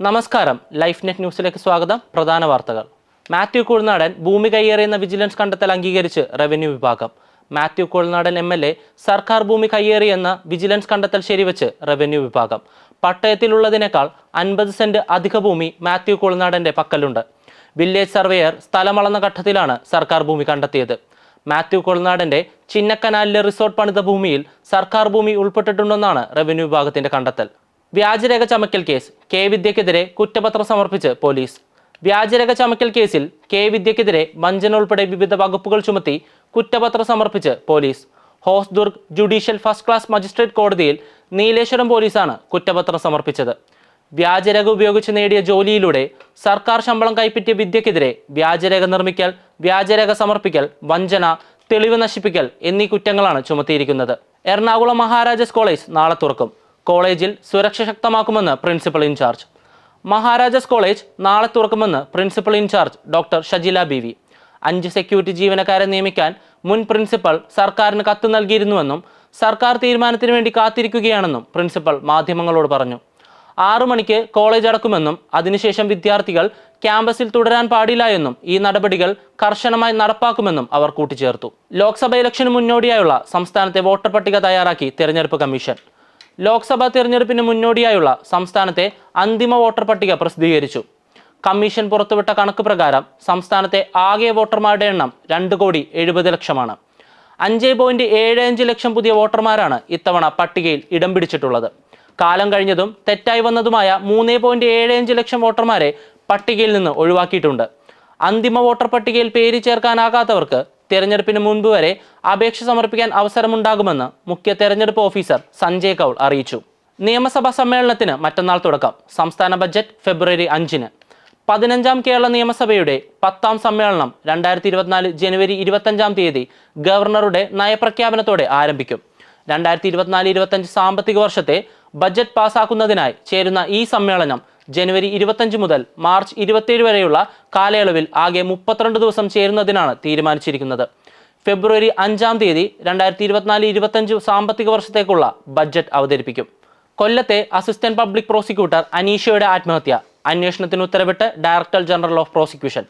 നമസ്കാരം. Life net ന്യൂസിലേക്ക് സ്വാഗതം. പ്രധാന വാർത്തകൾ. മാത്യു കുഴനാടൻ ഭൂമി കൈയേറിയെന്ന വിജിലൻസ് കണ്ടെത്തൽ അംഗീകരിച്ച് റവന്യൂ വിഭാഗം. Mathew Kuzhalnadan M L A സർക്കാർ ഭൂമി കയ്യേറിയെന്ന വിജിലൻസ് കണ്ടെത്തൽ ശരിവച്ച് റവന്യൂ വിഭാഗം. പട്ടയത്തിലുള്ളതിനേക്കാൾ അൻപത് സെന്റ് അധിക ഭൂമി മാത്യു കുഴനാടന്റെ പക്കലുണ്ട്. വില്ലേജ് സർവേയർ സ്ഥലമളന്ന ഘട്ടത്തിലാണ് സർക്കാർ ഭൂമി കണ്ടെത്തിയത്. മാത്യു കൊളനാടന്റെ ചിന്നക്കനാലിലെ റിസോർട്ട് പണിത ഭൂമിയിൽ സർക്കാർ ഭൂമി ഉൾപ്പെട്ടിട്ടുണ്ടെന്നാണ് റവന്യൂ വിഭാഗത്തിന്റെ കണ്ടെത്തൽ. വ്യാജരേഖ ചമക്കൽ കേസ് കെ വിദ്യക്കെതിരെ കുറ്റപത്രം സമർപ്പിച്ച് പോലീസ്. വ്യാജരേഖ ചമക്കൽ കേസിൽ കെ വിദ്യക്കെതിരെ വഞ്ചന ഉൾപ്പെടെ വിവിധ വകുപ്പുകൾ ചുമത്തി കുറ്റപത്രം സമർപ്പിച്ച് police. Hosdurg judicial first class magistrate കോടതിയിൽ നീലേശ്വരം പോലീസാണ് കുറ്റപത്രം സമർപ്പിച്ചത്. വ്യാജരേഖ ഉപയോഗിച്ച് നേടിയ ജോലിയിലൂടെ സർക്കാർ ശമ്പളം കൈപ്പറ്റിയ വിദ്യക്കെതിരെ വ്യാജരേഖ നിർമ്മിക്കൽ വ്യാജരേഖ സമർപ്പിക്കൽ വഞ്ചന തെളിവ് നശിപ്പിക്കൽ എന്നീ കുറ്റങ്ങളാണ് ചുമത്തിയിരിക്കുന്നത്. എറണാകുളം മഹാരാജാസ് കോളേജ് നാളെ തുറക്കും. കോളേജിൽ സുരക്ഷ ശക്തമാക്കുമെന്ന് പ്രിൻസിപ്പൽ ഇൻചാർജ്. മഹാരാജാസ് കോളേജ് നാളെ തുറക്കുമെന്ന് principal in-charge doctor Shajila B V അഞ്ച് സെക്യൂരിറ്റി ജീവനക്കാരെ നിയമിക്കാൻ മുൻ പ്രിൻസിപ്പൽ സർക്കാരിന് കത്ത് നൽകിയിരുന്നുവെന്നും സർക്കാർ തീരുമാനത്തിന് വേണ്ടി കാത്തിരിക്കുകയാണെന്നും പ്രിൻസിപ്പൽ മാധ്യമങ്ങളോട് പറഞ്ഞു. ആറു മണിക്ക് കോളേജ് അടക്കുമെന്നും അതിനുശേഷം വിദ്യാർത്ഥികൾ ക്യാമ്പസിൽ തുടരാൻ പാടില്ല എന്നും ഈ നടപടികൾ കർശനമായി നടപ്പാക്കുമെന്നും അവർ കൂട്ടിച്ചേർത്തു. ലോക്സഭ ഇലക്ഷന് മുന്നോടിയായുള്ള സംസ്ഥാനത്തെ വോട്ടർ പട്ടിക തയ്യാറാക്കി തെരഞ്ഞെടുപ്പ് കമ്മീഷൻ. ലോക്സഭാ തിരഞ്ഞെടുപ്പിന് മുന്നോടിയായുള്ള സംസ്ഥാനത്തെ അന്തിമ വോട്ടർ പട്ടിക പ്രസിദ്ധീകരിച്ചു. കമ്മീഷൻ പുറത്തുവിട്ട കണക്ക് പ്രകാരം സംസ്ഥാനത്തെ ആകെ വോട്ടർമാരുടെ എണ്ണം രണ്ട് കോടി എഴുപത് ലക്ഷമാണ്. അഞ്ച് പോയിന്റ് ഏഴ് അഞ്ച് ലക്ഷം പുതിയ വോട്ടർമാരാണ് ഇത്തവണ പട്ടികയിൽ ഇടം പിടിച്ചിട്ടുള്ളത്. കാലം കഴിഞ്ഞതും തെറ്റായി വന്നതുമായ മൂന്ന് പോയിന്റ് ഏഴ് അഞ്ച് ലക്ഷം വോട്ടർമാരെ പട്ടികയിൽ നിന്ന് ഒഴിവാക്കിയിട്ടുണ്ട്. അന്തിമ വോട്ടർ പട്ടികയിൽ പേര് ചേർക്കാനാകാത്തവർക്ക് തെരഞ്ഞെടുപ്പിന് മുൻപ് വരെ അപേക്ഷ സമർപ്പിക്കാൻ അവസരമുണ്ടാകുമെന്ന് മുഖ്യ തെരഞ്ഞെടുപ്പ് ഓഫീസർ സഞ്ജയ് കൗൾ അറിയിച്ചു. നിയമസഭാ സമ്മേളനത്തിന് മറ്റന്നാൾ തുടക്കം. സംസ്ഥാന ബജറ്റ് ഫെബ്രുവരി അഞ്ചിന്. പതിനഞ്ചാം കേരള നിയമസഭയുടെ പത്താം സമ്മേളനം രണ്ടായിരത്തി ഇരുപത്തിനാല് ജനുവരി ഇരുപത്തഞ്ചാം തീയതി ഗവർണറുടെ നയപ്രഖ്യാപനത്തോടെ ആരംഭിക്കും. രണ്ടായിരത്തി ഇരുപത്തിനാല് ഇരുപത്തഞ്ച് സാമ്പത്തിക വർഷത്തെ ബജറ്റ് പാസാക്കുന്നതിനായി ചേരുന്ന ഈ സമ്മേളനം ജനുവരി ഇരുപത്തഞ്ച് മുതൽ മാർച്ച് ഇരുപത്തിയേഴ് വരെയുള്ള കാലയളവിൽ ആകെ മുപ്പത്തിരണ്ട് ദിവസം ചേരുന്നതിനാണ് തീരുമാനിച്ചിരിക്കുന്നത്. ഫെബ്രുവരി അഞ്ചാം തീയതി രണ്ടായിരത്തി ഇരുപത്തിനാല് ഇരുപത്തഞ്ച് സാമ്പത്തിക വർഷത്തേക്കുള്ള ബജറ്റ് അവതരിപ്പിക്കും. കൊല്ലത്തെ അസിസ്റ്റന്റ് പബ്ലിക് പ്രോസിക്യൂട്ടർ അനീഷയുടെ ആത്മഹത്യ. അന്വേഷണത്തിന് ഉത്തരവിട്ട് director general of prosecution.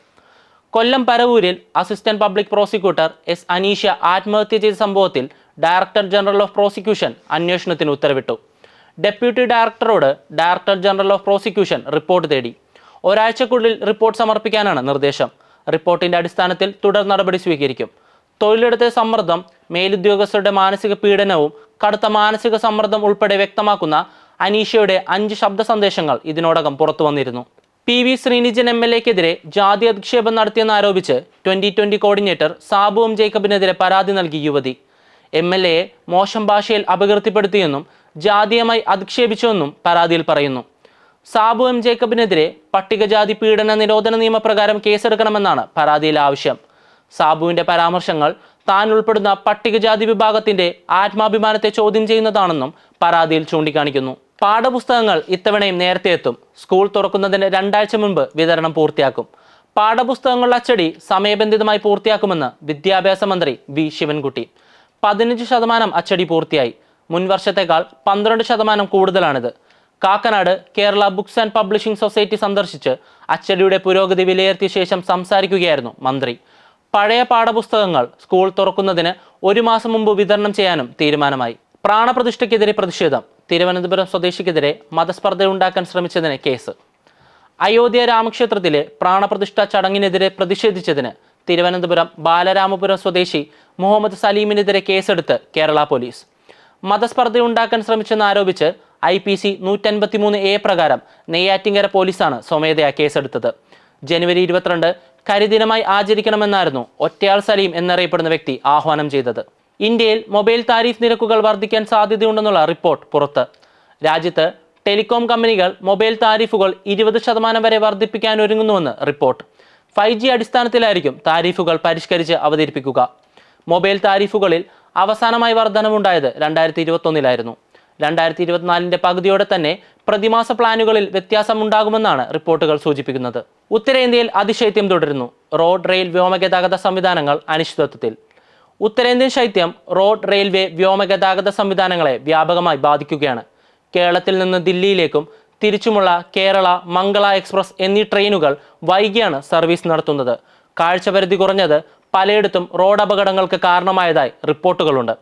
Kollam പരവൂരിൽ assistant public prosecutor S Aneesha ആത്മഹത്യ ചെയ്ത സംഭവത്തിൽ ഡയറക്ടർ ജനറൽ ഓഫ് പ്രോസിക്യൂഷൻ അന്വേഷണത്തിന് ഉത്തരവിട്ടു. Deputy ഡയറക്ടറോട് director general of prosecution report തേടി. ഒരാഴ്ചക്കുള്ളിൽ റിപ്പോർട്ട് സമർപ്പിക്കാനാണ് നിർദ്ദേശം. റിപ്പോർട്ടിന്റെ അടിസ്ഥാനത്തിൽ തുടർ നടപടി സ്വീകരിക്കും. തൊഴിലിടത്തെ സമ്മർദ്ദം മേലുദ്യോഗസ്ഥരുടെ മാനസിക പീഡനവും കടുത്ത മാനസിക സമ്മർദ്ദം ഉൾപ്പെടെ വ്യക്തമാക്കുന്ന അനീഷയുടെ അഞ്ച് ശബ്ദ സന്ദേശങ്ങൾ ഇതിനോടകം പുറത്തു വന്നിരുന്നു. P V Sreenijan M L എക്കെതിരെ ജാതി അധിക്ഷേപം നടത്തിയെന്ന് ആരോപിച്ച് twenty twenty coordinator Sabu M ജേക്കബിനെതിരെ പരാതി നൽകി യുവതി. എം എൽ എയെ മോശം ഭാഷയിൽ അപകീർത്തിപ്പെടുത്തിയെന്നും ജാതീയമായി അധിക്ഷേപിച്ചുവെന്നും പരാതിയിൽ പറയുന്നു. സാബു എം ജേക്കബിനെതിരെ പട്ടികജാതി പീഡന നിരോധന നിയമപ്രകാരം കേസെടുക്കണമെന്നാണ് പരാതിയിലെ ആവശ്യം. സാബുവിന്റെ പരാമർശങ്ങൾ താൻ ഉൾപ്പെടുന്ന പട്ടികജാതി വിഭാഗത്തിന്റെ ആത്മാഭിമാനത്തെ ചോദ്യം ചെയ്യുന്നതാണെന്നും പരാതിയിൽ ചൂണ്ടിക്കാണിക്കുന്നു. പാഠപുസ്തകങ്ങൾ ഇത്തവണയും നേരത്തെ എത്തും. സ്കൂൾ തുറക്കുന്നതിന് രണ്ടാഴ്ച മുൻപ് വിതരണം പൂർത്തിയാക്കും. പാഠപുസ്തകങ്ങളുടെ അച്ചടി സമയബന്ധിതമായി പൂർത്തിയാക്കുമെന്ന് വിദ്യാഭ്യാസ മന്ത്രി വി ശിവൻകുട്ടി. പതിനഞ്ച് ശതമാനം അച്ചടി പൂർത്തിയായി. മുൻ വർഷത്തേക്കാൾ പന്ത്രണ്ട് ശതമാനം കൂടുതലാണിത്. Kakkanad Kerala books and publishing society സന്ദർശിച്ച് അച്ചടിയുടെ പുരോഗതി വിലയിരുത്തിയ ശേഷം സംസാരിക്കുകയായിരുന്നു മന്ത്രി. പഴയ പാഠപുസ്തകങ്ങൾ സ്കൂൾ തുറക്കുന്നതിന് ഒരു മാസം മുമ്പ് വിതരണം ചെയ്യാനും തീരുമാനമായി. പ്രാണപ്രതിഷ്ഠയ്ക്കെതിരെ പ്രതിഷേധം തിരുവനന്തപുരം സ്വദേശിക്കെതിരെ മതസ്പർദ്ധയുണ്ടാക്കാൻ ശ്രമിച്ചതിന് കേസ്. അയോധ്യ രാമക്ഷേത്രത്തിലെ പ്രാണപ്രതിഷ്ഠ ചടങ്ങിനെതിരെ പ്രതിഷേധിച്ചതിന് തിരുവനന്തപുരം ബാലരാമപുരം സ്വദേശി മുഹമ്മദ് സലീമിനെതിരെ കേസെടുത്ത് കേരള പോലീസ്. മതസ്പർദ്ധയുണ്ടാക്കാൻ ശ്രമിച്ചെന്ന് ആരോപിച്ച് ഐ പി സി നൂറ്റൻപത്തിമൂന്ന് എ പ്രകാരം നെയ്യാറ്റിങ്കര പോലീസാണ് സ്വമേധയാ കേസെടുത്തത്. ജനുവരി ഇരുപത്തിരണ്ട് കരിദിനമായി ആചരിക്കണമെന്നായിരുന്നു ഒറ്റയാൾ സലീം എന്നറിയപ്പെടുന്ന വ്യക്തി ആഹ്വാനം ചെയ്തത്. ഇന്ത്യയിൽ മൊബൈൽ താരിഫ് നിരക്കുകൾ വർദ്ധിക്കാൻ സാധ്യതയുണ്ടെന്നുള്ള റിപ്പോർട്ട് പുറത്ത്. രാജ്യത്ത് ടെലികോം കമ്പനികൾ മൊബൈൽ താരിഫുകൾ ഇരുപത് ശതമാനം വരെ വർദ്ധിപ്പിക്കാൻ ഒരുങ്ങുന്നുവെന്ന് റിപ്പോർട്ട്. ഫൈവ് ജി അടിസ്ഥാനത്തിലായിരിക്കും താരിഫുകൾ പരിഷ്കരിച്ച് അവതരിപ്പിക്കുക. മൊബൈൽ താരിഫുകളിൽ അവസാനമായി വർധനവുണ്ടായത് രണ്ടായിരത്തി ഇരുപത്തൊന്നിലായിരുന്നു രണ്ടായിരത്തി ഇരുപത്തിനാലിന്റെ പകുതിയോടെ തന്നെ പ്രതിമാസ പ്ലാനുകളിൽ വ്യത്യാസമുണ്ടാകുമെന്നാണ് റിപ്പോർട്ടുകൾ സൂചിപ്പിക്കുന്നത്. ഉത്തരേന്ത്യയിൽ അതിശൈത്യം തുടരുന്നു. റോഡ് റെയിൽ വ്യോമഗതാഗത സംവിധാനങ്ങൾ അനിശ്ചിതത്വത്തിൽ. ഉത്തരേന്ത്യൻ ശൈത്യം റോഡ് റെയിൽവേ വ്യോമഗതാഗത സംവിധാനങ്ങളെ വ്യാപകമായി ബാധിക്കുകയാണ്. കേരളത്തിൽ നിന്ന് ദില്ലിയിലേക്കും തിരിച്ചുമുള്ള കേരള മംഗള എക്സ്പ്രസ് എന്നീ ട്രെയിനുകൾ വൈകിയാണ് സർവീസ് നടത്തുന്നത്. കാഴ്ചപരിധി കുറഞ്ഞത് പലയിടത്തും റോഡ് അപകടങ്ങൾക്ക് കാരണമായതായി റിപ്പോർട്ടുകളുണ്ട്.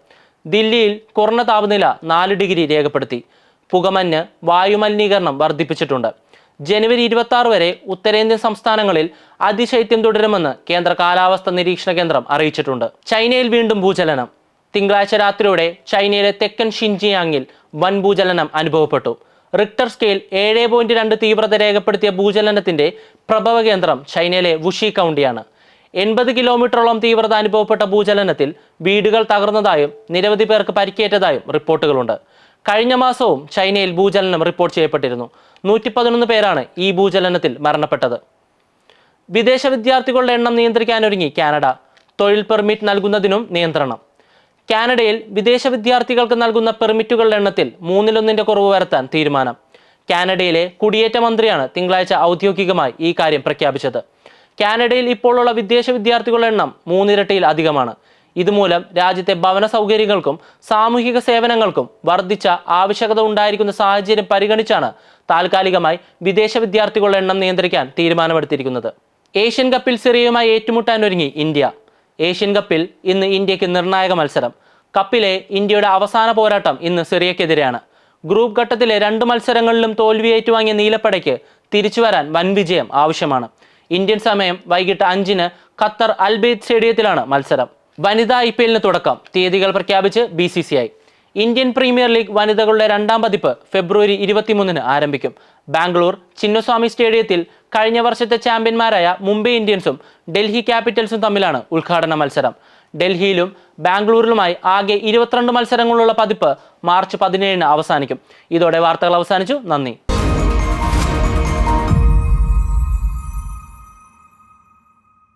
ദില്ലിയിൽ കുറഞ്ഞ താപനില നാല് ഡിഗ്രി രേഖപ്പെടുത്തി. പുകമഞ്ഞ് വായുമലിനീകരണം വർദ്ധിപ്പിച്ചിട്ടുണ്ട്. ജനുവരി ഇരുപത്തി വരെ ഉത്തരേന്ത്യൻ സംസ്ഥാനങ്ങളിൽ അതിശൈത്യം തുടരുമെന്ന് കേന്ദ്ര കാലാവസ്ഥ നിരീക്ഷണ കേന്ദ്രം അറിയിച്ചിട്ടുണ്ട്. ചൈനയിൽ വീണ്ടും ഭൂചലനം. തിങ്കളാഴ്ച രാത്രിയോടെ ചൈനയിലെ തെക്കൻ ഷിൻജിയാങ്ങിൽ വൻ ഭൂചലനം അനുഭവപ്പെട്ടു. റിക്ടർ സ്കെയിൽ ഏഴ് പോയിന്റ് രണ്ട് തീവ്രത രേഖപ്പെടുത്തിയ ഭൂചലനത്തിന്റെ പ്രഭവ കേന്ദ്രം ചൈനയിലെ വുഷി കൗണ്ടിയാണ്. എൺപത് കിലോമീറ്ററോളം തീവ്രത അനുഭവപ്പെട്ട ഭൂചലനത്തിൽ വീടുകൾ തകർന്നതായും നിരവധി പേർക്ക് പരിക്കേറ്റതായും റിപ്പോർട്ടുകളുണ്ട്. കഴിഞ്ഞ മാസവും ചൈനയിൽ ഭൂചലനം റിപ്പോർട്ട് ചെയ്യപ്പെട്ടിരുന്നു. നൂറ്റി പതിനൊന്ന് പേരാണ് ഈ ഭൂചലനത്തിൽ മരണപ്പെട്ടത്. വിദേശ വിദ്യാർത്ഥികളുടെ എണ്ണം നിയന്ത്രിക്കാനൊരുങ്ങി കാനഡ. തൊഴിൽ പെർമിറ്റ് നൽകുന്നതിനും നിയന്ത്രണം. കാനഡയിൽ വിദേശ വിദ്യാർത്ഥികൾക്ക് നൽകുന്ന പെർമിറ്റുകളുടെ എണ്ണത്തിൽ മൂന്നിലൊന്നിന്റെ കുറവ് വരുത്താൻ തീരുമാനം. കാനഡയിലെ കുടിയേറ്റ മന്ത്രിയാണ് തിങ്കളാഴ്ച ഔദ്യോഗികമായി ഈ കാര്യം പ്രഖ്യാപിച്ചത്. കാനഡയിൽ ഇപ്പോഴുള്ള വിദേശ വിദ്യാർത്ഥികളുടെ എണ്ണം മൂന്നിരട്ടിയിൽ അധികമാണ്. ഇതുമൂലം രാജ്യത്തെ ഭവന സൗകര്യങ്ങൾക്കും സാമൂഹിക സേവനങ്ങൾക്കും വർദ്ധിച്ച ആവശ്യകത ഉണ്ടായിരിക്കുന്ന സാഹചര്യം പരിഗണിച്ചാണ് താൽക്കാലികമായി വിദേശ വിദ്യാർത്ഥികളുടെ എണ്ണം നിയന്ത്രിക്കാൻ തീരുമാനമെടുത്തിരിക്കുന്നത്. ഏഷ്യൻ കപ്പിൽ സിറിയയുമായി ഏറ്റുമുട്ടാൻ ഒരുങ്ങി ഇന്ത്യ. ഏഷ്യൻ കപ്പിൽ ഇന്ന് ഇന്ത്യയ്ക്ക് നിർണായക മത്സരം. കപ്പിലെ ഇന്ത്യയുടെ അവസാന പോരാട്ടം ഇന്ന് സിറിയക്കെതിരെയാണ്. ഗ്രൂപ്പ് ഘട്ടത്തിലെ രണ്ട് മത്സരങ്ങളിലും തോൽവി ഏറ്റുവാങ്ങിയ നീലപ്പടയ്ക്ക് തിരിച്ചുവരാൻ വൻ വിജയം ആവശ്യമാണ്. ഇന്ത്യൻ സമയം വൈകിട്ട് അഞ്ചിന് ഖത്തർ അൽബേദ് സ്റ്റേഡിയത്തിലാണ് മത്സരം. വനിതാ ഐ പി എല്ലിന് തുടക്കം. തീയതികൾ പ്രഖ്യാപിച്ച് B C C I. Indian Premier League വനിതകളുടെ രണ്ടാം പതിപ്പ് ഫെബ്രുവരി ഇരുപത്തിമൂന്നിന് ആരംഭിക്കും. ബാംഗ്ലൂർ ചിന്നസ്വാമി സ്റ്റേഡിയത്തിൽ കഴിഞ്ഞ വർഷത്തെ ചാമ്പ്യന്മാരായ മുംബൈ ഇന്ത്യൻസും ഡൽഹി ക്യാപിറ്റൽസും തമ്മിലാണ് ഉദ്ഘാടന മത്സരം. ഡൽഹിയിലും ബാംഗ്ലൂരിലുമായി ആകെ ഇരുപത്തിരണ്ട് മത്സരങ്ങളുള്ള പതിപ്പ് മാർച്ച് പതിനേഴിന് അവസാനിക്കും. ഇതോടെ വാർത്തകൾ അവസാനിച്ചു. നന്ദി.